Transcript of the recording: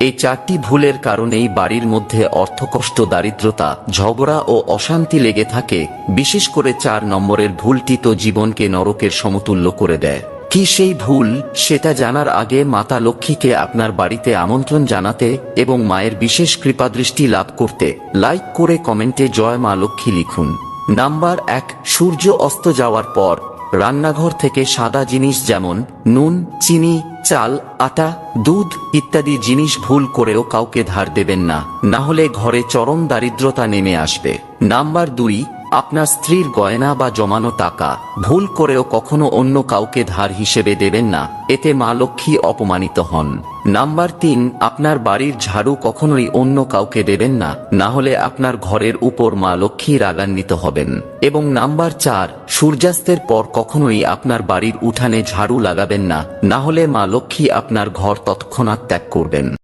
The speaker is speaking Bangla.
এই চারটি ভুলের কারণেই বাড়ির মধ্যে অর্থকষ্ট, দারিদ্রতা, ঝগড়া ও অশান্তি লেগে থাকে, বিশেষ করে চার নম্বরের ভুলটি তো জীবনকে নরকের সমতুল্য করে দেয়। কি সেই ভুল, সেটা জানার আগে মাতা লক্ষ্মীকে আপনার বাড়িতে আমন্ত্রণ জানাতে এবং মায়ের বিশেষ কৃপাদৃষ্টি লাভ করতে লাইক করে কমেন্টে জয় মা লক্ষ্মী লিখুন। নাম্বার এক, সূর্য অস্ত যাওয়ার পর রান্নাঘর থেকে সাদা জিনিস যেমন নুন, চিনি চাল, আটা, দুধ ইত্যাদি জিনিস ভুল করেও কাউকে ধার দেবেন না। না হলে ঘরে চরম দারিদ্রতা নেমে আসবে। নাম্বার দুই আপনার স্ত্রীর গয়না বা জমানো টাকা ভুল করেও কখনো অন্য কাউকে ধার হিসেবে দেবেন না। এতে মা লক্ষ্মী অপমানিত হন। নাম্বার তিন, আপনার বাড়ির ঝাড়ু কখনোই অন্য কাউকে দেবেন না। না হলে আপনার ঘরের উপর মা লক্ষ্মী রাগান্বিত হবেন। এবং নাম্বার চার, সূর্যাস্তের পর কখনোই আপনার বাড়ির উঠানে ঝাড়ু লাগাবেন না। না হলে মা লক্ষ্মী আপনার ঘর তৎক্ষণাৎ ত্যাগ করবেন।